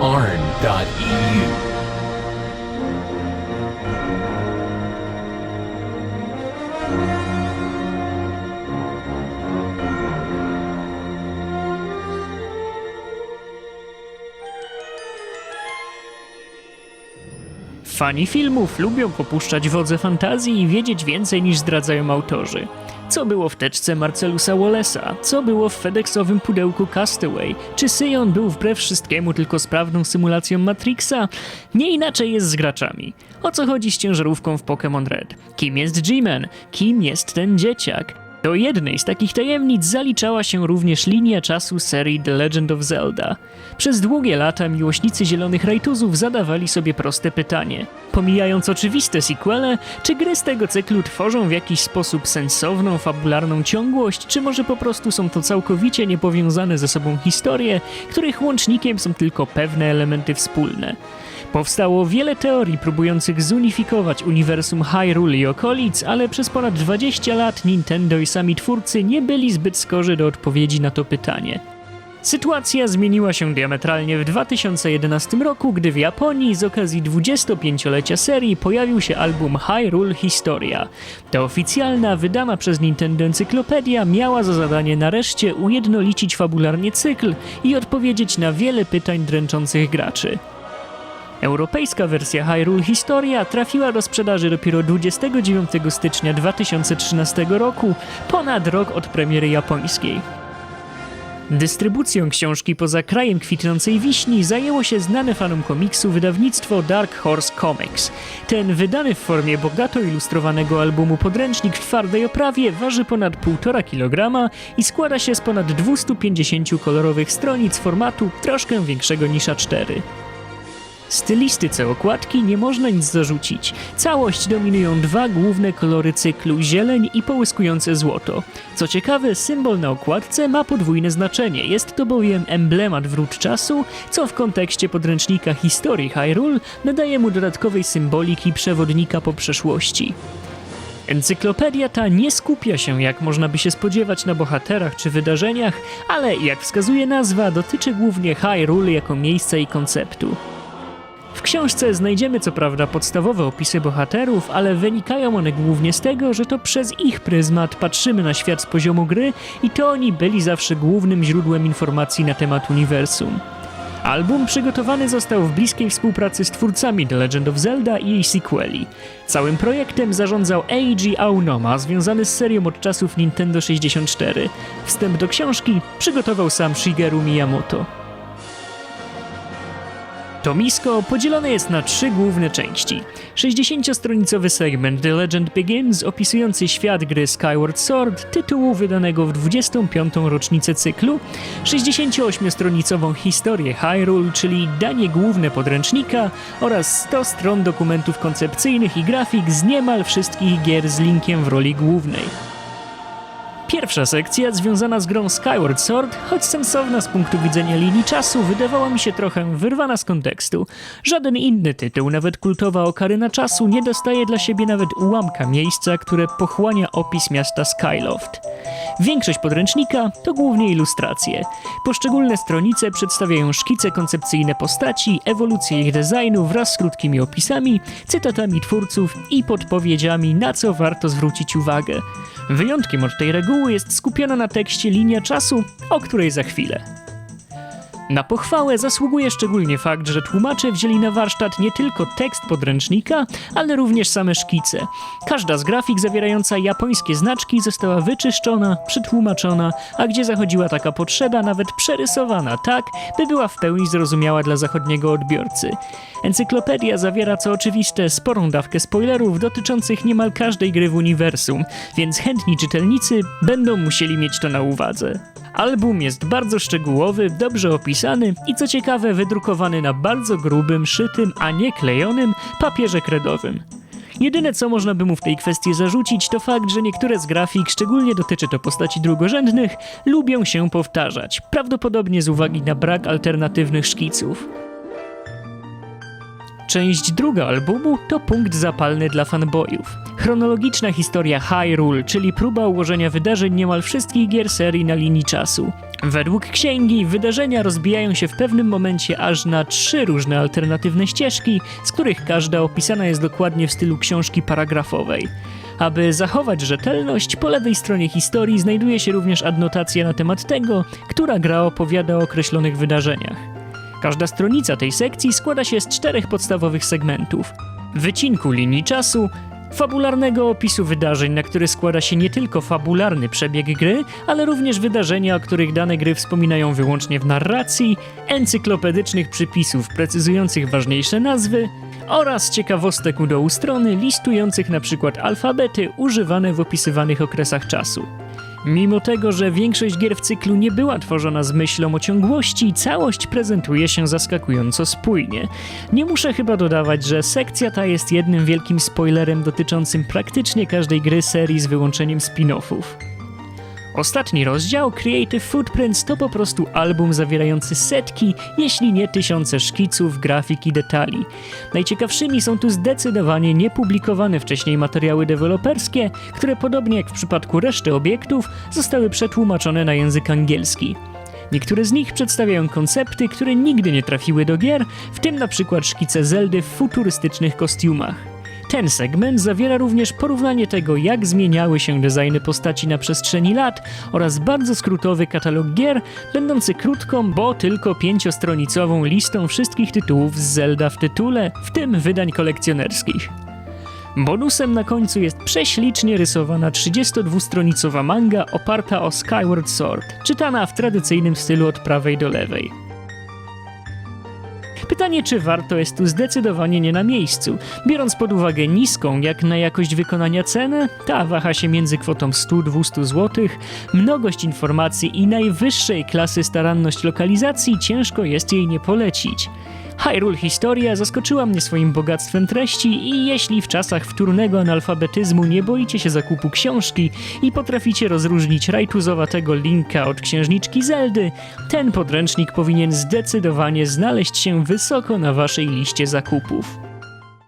arn.eu. Fani filmów lubią popuszczać wodze fantazji i wiedzieć więcej niż zdradzają autorzy. Co było w teczce Marcelusa Wallace'a? Co było w FedExowym pudełku Castaway? Czy Syjon był wbrew wszystkiemu tylko sprawną symulacją Matrixa? Nie inaczej jest z graczami. O co chodzi z ciężarówką w Pokémon Red? Kim jest G-Man? Kim jest ten dzieciak? Do jednej z takich tajemnic zaliczała się również linia czasu serii The Legend of Zelda. Przez długie lata miłośnicy zielonych rajtuzów zadawali sobie proste pytanie. Pomijając oczywiste sequele, czy gry z tego cyklu tworzą w jakiś sposób sensowną, fabularną ciągłość, czy może po prostu są to całkowicie niepowiązane ze sobą historie, których łącznikiem są tylko pewne elementy wspólne? Powstało wiele teorii próbujących zunifikować uniwersum Hyrule i okolic, ale przez ponad 20 lat Nintendo i sami twórcy nie byli zbyt skorzy do odpowiedzi na to pytanie. Sytuacja zmieniła się diametralnie w 2011 roku, gdy w Japonii z okazji 25-lecia serii pojawił się album Hyrule Historia. Ta oficjalna, wydana przez Nintendo encyklopedia miała za zadanie nareszcie ujednolicić fabularnie cykl i odpowiedzieć na wiele pytań dręczących graczy. Europejska wersja Hyrule Historia trafiła do sprzedaży dopiero 29 stycznia 2013 roku, ponad rok od premiery japońskiej. Dystrybucją książki poza krajem kwitnącej wiśni zajęło się znane fanom komiksu wydawnictwo Dark Horse Comics. Ten wydany w formie bogato ilustrowanego albumu podręcznik w twardej oprawie waży ponad 1,5 kg i składa się z ponad 250 kolorowych stronic formatu troszkę większego niż A4. Stylistyce okładki nie można nic zarzucić. Całość dominują dwa główne kolory cyklu zieleń i połyskujące złoto. Co ciekawe, symbol na okładce ma podwójne znaczenie. Jest to bowiem emblemat wrót czasu, co w kontekście podręcznika historii Hyrule nadaje mu dodatkowej symboliki przewodnika po przeszłości. Encyklopedia ta nie skupia się, jak można by się spodziewać, na bohaterach czy wydarzeniach, ale jak wskazuje nazwa, dotyczy głównie Hyrule jako miejsca i konceptu. W książce znajdziemy co prawda podstawowe opisy bohaterów, ale wynikają one głównie z tego, że to przez ich pryzmat patrzymy na świat z poziomu gry i to oni byli zawsze głównym źródłem informacji na temat uniwersum. Album przygotowany został w bliskiej współpracy z twórcami The Legend of Zelda i jej sequeli. Całym projektem zarządzał Eiji Aonoma, związany z serią od czasów Nintendo 64. Wstęp do książki przygotował sam Shigeru Miyamoto. To misko podzielone jest na trzy główne części. 60-stronicowy segment The Legend Begins opisujący świat gry Skyward Sword, tytułu wydanego w 25. rocznicę cyklu, 68-stronicową historię Hyrule, czyli danie główne podręcznika oraz 100 stron dokumentów koncepcyjnych i grafik z niemal wszystkich gier z Linkiem w roli głównej. Pierwsza sekcja, związana z grą Skyward Sword, choć sensowna z punktu widzenia linii czasu, wydawała mi się trochę wyrwana z kontekstu. Żaden inny tytuł, nawet kultowa Okaryna Czasu, nie dostaje dla siebie nawet ułamka miejsca, które pochłania opis miasta Skyloft. Większość podręcznika to głównie ilustracje. Poszczególne stronice przedstawiają szkice koncepcyjne postaci, ewolucję ich designu wraz z krótkimi opisami, cytatami twórców i podpowiedziami, na co warto zwrócić uwagę. Wyjątkiem od tej reguły jest skupiona na tekście linia czasu, o której za chwilę. Na pochwałę zasługuje szczególnie fakt, że tłumacze wzięli na warsztat nie tylko tekst podręcznika, ale również same szkice. Każda z grafik zawierająca japońskie znaczki została wyczyszczona, przetłumaczona, a gdzie zachodziła taka potrzeba, nawet przerysowana tak, by była w pełni zrozumiała dla zachodniego odbiorcy. Encyklopedia zawiera, co oczywiste, sporą dawkę spoilerów dotyczących niemal każdej gry w uniwersum, więc chętni czytelnicy będą musieli mieć to na uwadze. Album jest bardzo szczegółowy, dobrze opisany i co ciekawe wydrukowany na bardzo grubym, szytym, a nie klejonym papierze kredowym. Jedyne co można by mu w tej kwestii zarzucić to fakt, że niektóre z grafik, szczególnie dotyczy to postaci drugorzędnych, lubią się powtarzać, prawdopodobnie z uwagi na brak alternatywnych szkiców. Część druga albumu to punkt zapalny dla fanboyów. Chronologiczna historia Hyrule, czyli próba ułożenia wydarzeń niemal wszystkich gier serii na linii czasu. Według księgi wydarzenia rozbijają się w pewnym momencie aż na trzy różne alternatywne ścieżki, z których każda opisana jest dokładnie w stylu książki paragrafowej. Aby zachować rzetelność, po lewej stronie historii znajduje się również adnotacja na temat tego, która gra opowiada o określonych wydarzeniach. Każda stronica tej sekcji składa się z czterech podstawowych segmentów: wycinku linii czasu, fabularnego opisu wydarzeń, na który składa się nie tylko fabularny przebieg gry, ale również wydarzenia, o których dane gry wspominają wyłącznie w narracji, encyklopedycznych przypisów precyzujących ważniejsze nazwy oraz ciekawostek u dołu strony listujących przykład alfabety używane w opisywanych okresach czasu. Mimo tego, że większość gier w cyklu nie była tworzona z myślą o ciągłości, całość prezentuje się zaskakująco spójnie. Nie muszę chyba dodawać, że sekcja ta jest jednym wielkim spoilerem dotyczącym praktycznie każdej gry serii z wyłączeniem spin-offów. Ostatni rozdział, Creative Footprints, to po prostu album zawierający setki, jeśli nie tysiące szkiców, grafik i detali. Najciekawszymi są tu zdecydowanie niepublikowane wcześniej materiały deweloperskie, które podobnie jak w przypadku reszty obiektów zostały przetłumaczone na język angielski. Niektóre z nich przedstawiają koncepty, które nigdy nie trafiły do gier, w tym na przykład szkice Zeldy w futurystycznych kostiumach. Ten segment zawiera również porównanie tego, jak zmieniały się designy postaci na przestrzeni lat oraz bardzo skrótowy katalog gier, będący krótką, bo tylko pięciostronicową listą wszystkich tytułów z Zelda w tytule, w tym wydań kolekcjonerskich. Bonusem na końcu jest prześlicznie rysowana 32-stronicowa manga oparta o Skyward Sword, czytana w tradycyjnym stylu od prawej do lewej. Pytanie, czy warto jest tu zdecydowanie nie na miejscu. Biorąc pod uwagę niską, jak na jakość wykonania cenę, ta waha się między kwotą 100-200 zł, mnogość informacji i najwyższej klasy staranność lokalizacji ciężko jest jej nie polecić. Hyrule Historia zaskoczyła mnie swoim bogactwem treści i jeśli w czasach wtórnego analfabetyzmu nie boicie się zakupu książki i potraficie rozróżnić rajtuzowatego Linka od księżniczki Zeldy, ten podręcznik powinien zdecydowanie znaleźć się wysoko na waszej liście zakupów.